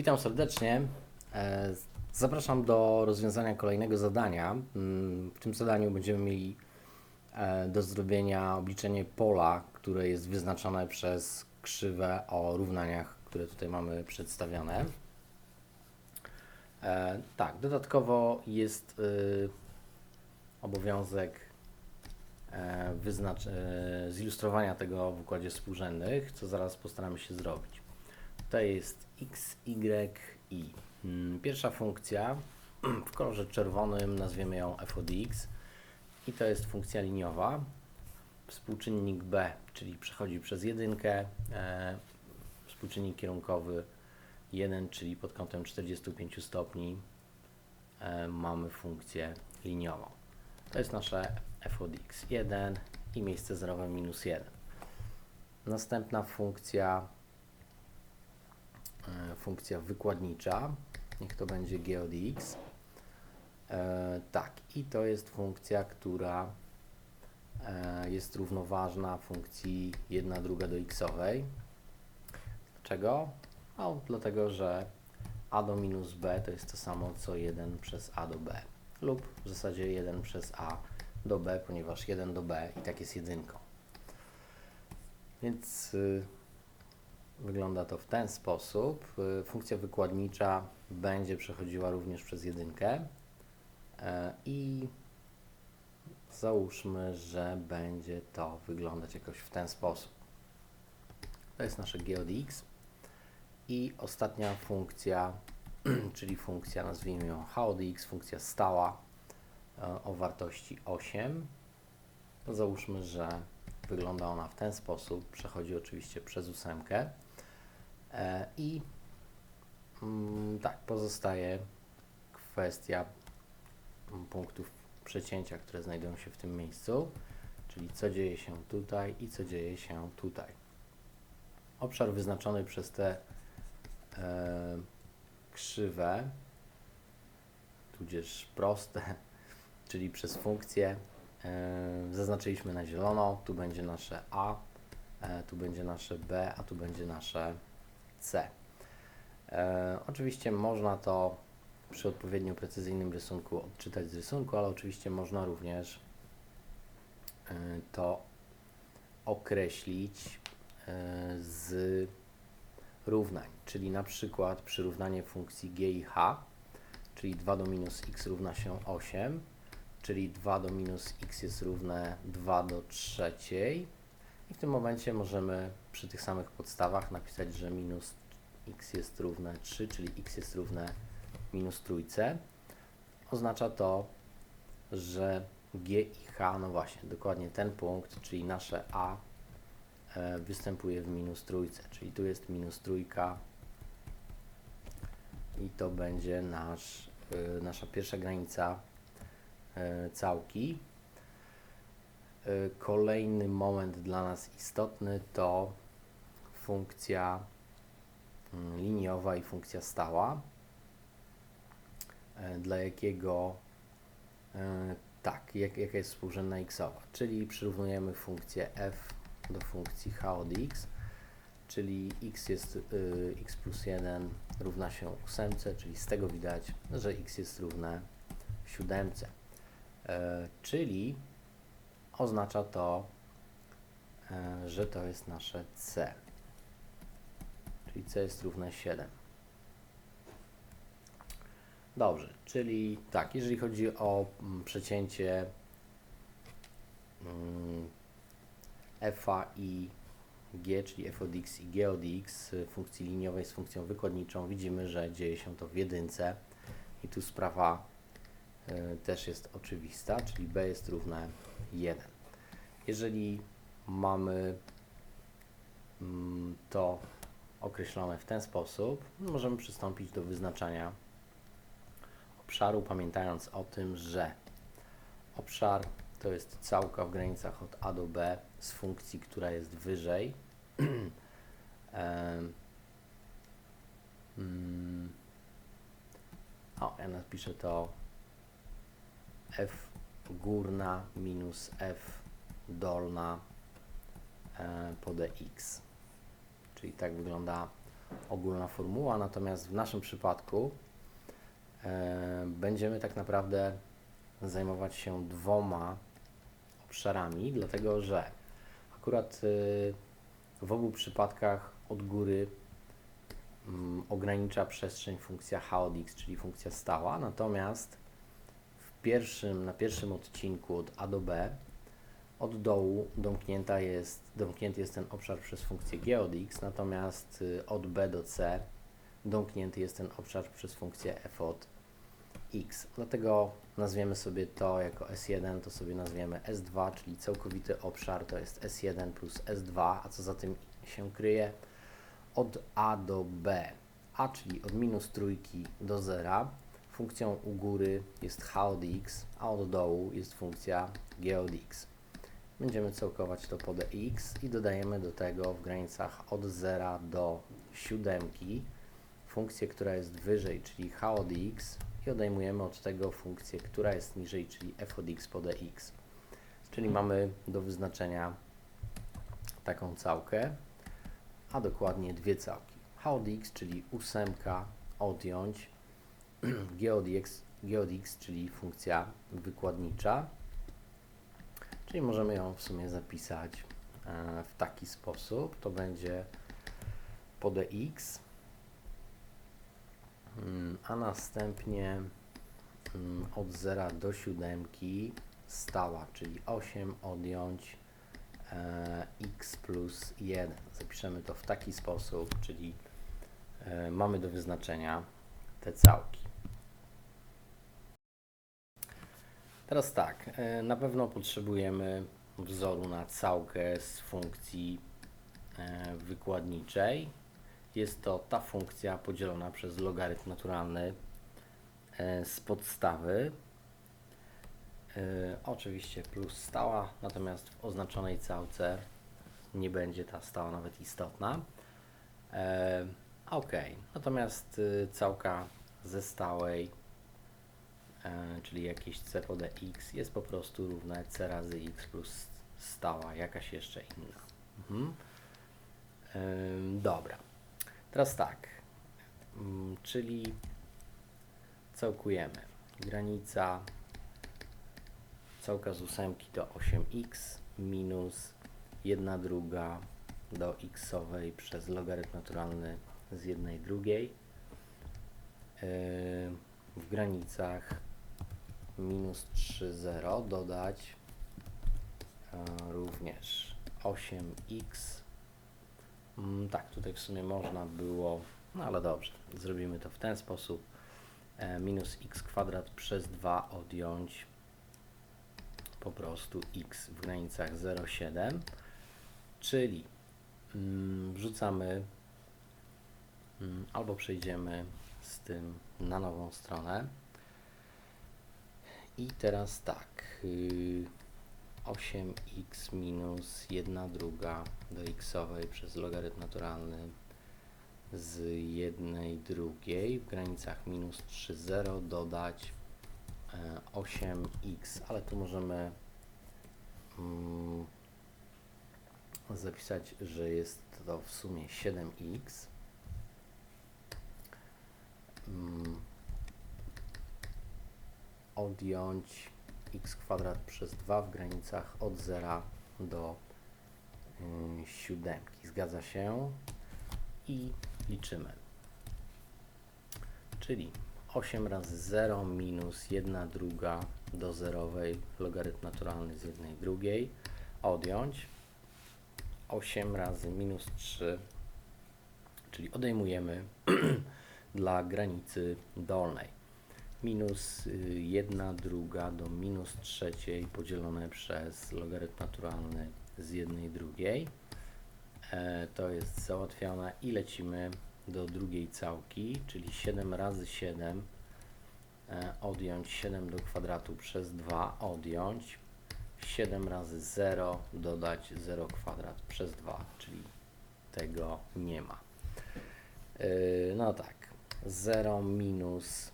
Witam serdecznie. E, Zapraszam do rozwiązania kolejnego zadania. Mm, W tym zadaniu będziemy mieli e, do zrobienia obliczenie pola, które jest wyznaczone przez krzywę o równaniach, które tutaj mamy przedstawione. E, Tak, dodatkowo jest obowiązek zilustrowania tego w układzie współrzędnych, co zaraz postaramy się zrobić. Tutaj jest x, y, i. Mm, Pierwsza funkcja w kolorze czerwonym nazwiemy ją f od x i to jest funkcja liniowa. Współczynnik b, czyli przechodzi przez jedynkę, e, współczynnik kierunkowy 1, czyli pod kątem 45 stopni e, mamy funkcję liniową. To jest nasze f od x 1 i miejsce zerowe minus 1. Następna funkcja funkcja wykładnicza, niech to będzie g od x. E, tak, i to jest funkcja, która e, jest równoważna funkcji 1 druga do xowej. Dlaczego? No, dlatego, że a do minus b to jest to samo co 1 przez a do b lub w zasadzie 1 przez a do b, ponieważ 1 do b i tak jest jedynką. Więc y, wygląda to w ten sposób. Y, funkcja wykładnicza będzie przechodziła również przez jedynkę e, i załóżmy, że będzie to wyglądać jakoś w ten sposób. To jest nasze g od x. I ostatnia funkcja, czyli funkcja, nazwijmy ją h od x, funkcja stała e, o wartości 8. To załóżmy, że wygląda ona w ten sposób. Przechodzi oczywiście przez ósemkę. E, I mm, tak, pozostaje kwestia mm, punktów przecięcia, które znajdują się w tym miejscu, czyli co dzieje się tutaj i co dzieje się tutaj. Obszar wyznaczony przez te e, krzywe, tudzież proste, czyli przez funkcję, e, zaznaczyliśmy na zielono, tu będzie nasze A, e, tu będzie nasze B, a tu będzie nasze C. E, oczywiście można to przy odpowiednio precyzyjnym rysunku odczytać z rysunku, ale oczywiście można również e, to określić e, z równań, czyli na przykład przyrównanie funkcji g i h, czyli 2 do minus x równa się 8, czyli 2 do minus x jest równe 2 do trzeciej i w tym momencie możemy przy tych samych podstawach napisać, że minus x jest równe 3, czyli x jest równe minus trójce. Oznacza to, że g i h, no właśnie, dokładnie ten punkt, czyli nasze a e, występuje w minus trójce, czyli tu jest minus trójka i to będzie nasz, e, nasza pierwsza granica e, całki. E, Kolejny moment dla nas istotny to funkcja mm, liniowa i funkcja stała, e, dla jakiego e, tak, jak, jaka jest współrzędna xowa, czyli przyrównujemy funkcję f do funkcji h od x, czyli x jest y, x plus 1 równa się 8, czyli z tego widać, że x jest równe 7. E, czyli oznacza to, e, że to jest nasze c. Czyli c jest równe 7. Dobrze, czyli tak, jeżeli chodzi o mm, przecięcie mm, f i g, czyli f od x i g od x funkcji liniowej z funkcją wykładniczą, widzimy, że dzieje się to w jedynce i tu sprawa y, też jest oczywista, czyli b jest równe 1. Jeżeli mamy mm, to określone w ten sposób, możemy przystąpić do wyznaczania obszaru, pamiętając o tym, że obszar to jest całka w granicach od a do b z funkcji, która jest wyżej. Mm, o, ja napiszę to f górna minus f dolna e, po dx. Czyli tak wygląda ogólna formuła, natomiast w naszym przypadku e, będziemy tak naprawdę zajmować się dwoma obszarami, dlatego że akurat y, w obu przypadkach od góry mm, ogranicza przestrzeń funkcja h od x, czyli funkcja stała, natomiast w pierwszym, na pierwszym odcinku od a do b od dołu domknięta jest, domknięty jest ten obszar przez funkcję g od x, natomiast y, od b do c domknięty jest ten obszar przez funkcję f od x. Dlatego nazwiemy sobie to jako S1, to sobie nazwiemy S2, czyli całkowity obszar to jest S1 plus S2, a co za tym się kryje? Od A do B, A czyli od minus trójki do zera, funkcją u góry jest h od x, a od dołu jest funkcja g od x. Będziemy całkować to pod x i dodajemy do tego w granicach od 0 do siódemki funkcję, która jest wyżej, czyli h od x i odejmujemy od tego funkcję, która jest niżej, czyli f od x pod x. Czyli mamy do wyznaczenia taką całkę, a dokładnie dwie całki. h od x, czyli ósemka odjąć g od x, g od x, czyli funkcja wykładnicza. Czyli możemy ją w sumie zapisać e, w taki sposób. To będzie pod x Mm, a następnie mm, od 0 do 7 stała, czyli 8 odjąć e, x plus 1. Zapiszemy to w taki sposób, czyli e, mamy do wyznaczenia te całki. Teraz tak, e, na pewno potrzebujemy wzoru na całkę z funkcji e, wykładniczej. Jest to ta funkcja podzielona przez logarytm naturalny e, z podstawy. Oczywiście plus stała, natomiast w oznaczonej całce nie będzie ta stała nawet istotna. Ok, natomiast całka ze stałej, czyli jakieś c pod x jest po prostu równe c razy x plus stała, jakaś jeszcze inna. Mhm. Dobra. Teraz tak, mm, czyli całkujemy. Granica całka z ósemki do 8x minus 1 druga do xowej przez logarytm naturalny z jednej drugiej w granicach minus 3, 0 dodać yy, również 8x Mm, tak, tutaj w sumie można było, no ale dobrze, zrobimy to w ten sposób. E, minus x kwadrat przez 2 odjąć po prostu x w granicach 0,7, czyli mm, wrzucamy mm, albo przejdziemy z tym na nową stronę. I teraz tak. Yy, 8x minus 1 druga do xowej przez logarytm naturalny z jednej drugiej w granicach minus 3, 0 dodać e, 8x, ale tu możemy mm, zapisać, że jest to w sumie 7x. Mm, odjąć x kwadrat przez 2 w granicach od 0 do y, siódemki. Zgadza się? I liczymy. Czyli 8 razy 0 minus 1 druga do zerowej logarytm naturalny z jednej drugiej odjąć 8 razy minus 3 czyli odejmujemy dla granicy dolnej minus 1 druga do minus trzeciej podzielone przez logarytm naturalny z jednej drugiej. E, to jest załatwione i lecimy do drugiej całki, czyli 7 razy 7 e, odjąć 7 do kwadratu przez 2 odjąć 7 razy 0 dodać 0 kwadrat przez 2, czyli tego nie ma. E, no tak, 0 minus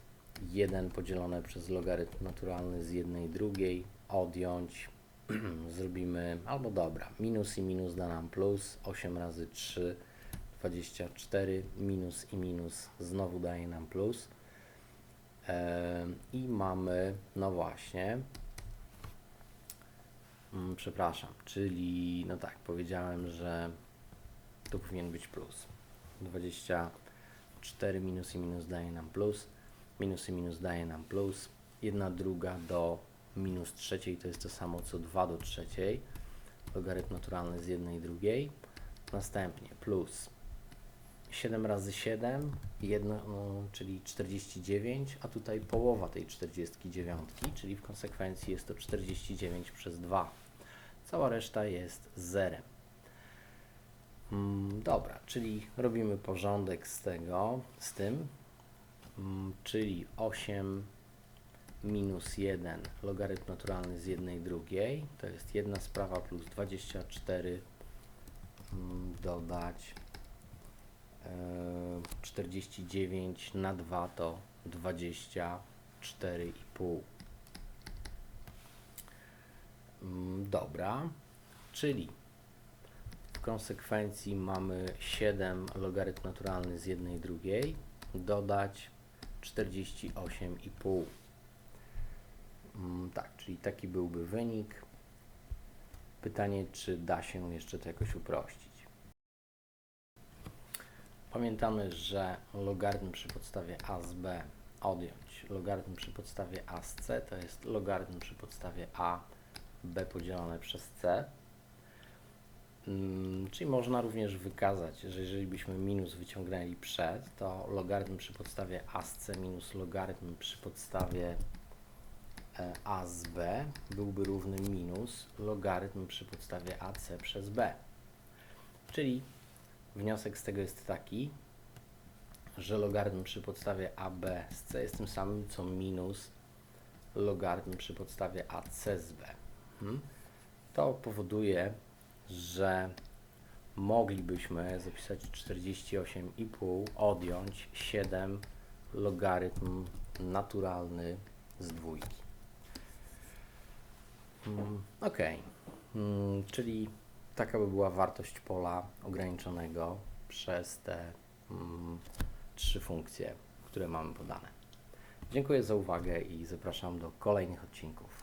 1 podzielone przez logarytm naturalny z jednej drugiej, odjąć, zrobimy, albo dobra, minus i minus da nam plus, 8 razy 3 24 minus i minus znowu daje nam plus. I mamy, no właśnie, mm, przepraszam, czyli, no tak, powiedziałem, że tu powinien być plus. 24 minus i minus daje nam plus, minus i minus daje nam plus, jedna druga do minus trzeciej to jest to samo co 2 do trzeciej, logarytm naturalny z jednej i drugiej, następnie plus 7 razy 7, jedno, no, czyli 49, a tutaj połowa tej 49, czyli w konsekwencji jest to 49 przez 2. Cała reszta jest zerem. Mm, dobra, czyli robimy porządek z tego, z tym, czyli 8 minus 1 logarytm naturalny z jednej drugiej, to jest jedna sprawa plus 24 mm, dodać e, 49 na 2 to 24,5. Mm, Dobra, czyli w konsekwencji mamy 7 logarytm naturalny z jednej drugiej. Dodać 48,5. Mm, Tak, czyli taki byłby wynik. Pytanie, czy da się jeszcze to jakoś uprościć. Pamiętamy, że logarytm przy podstawie a z b odjąć logarytm przy podstawie a z c to jest logarytm przy podstawie a b podzielone przez c. Mm, Czyli można również wykazać, że jeżeli byśmy minus wyciągnęli przed, to logarytm przy podstawie a z c minus logarytm przy podstawie e, a z b byłby równy minus logarytm przy podstawie ac przez b. Czyli wniosek z tego jest taki, że logarytm przy podstawie ab z c jest tym samym co minus logarytm przy podstawie ac z b. Mhm. To powoduje, że moglibyśmy zapisać 48,5 odjąć 7 logarytm naturalny z dwójki. Mm, ok, mm, czyli taka by była wartość pola ograniczonego przez te mm, trzy funkcje, które mamy podane. Dziękuję za uwagę i zapraszam do kolejnych odcinków.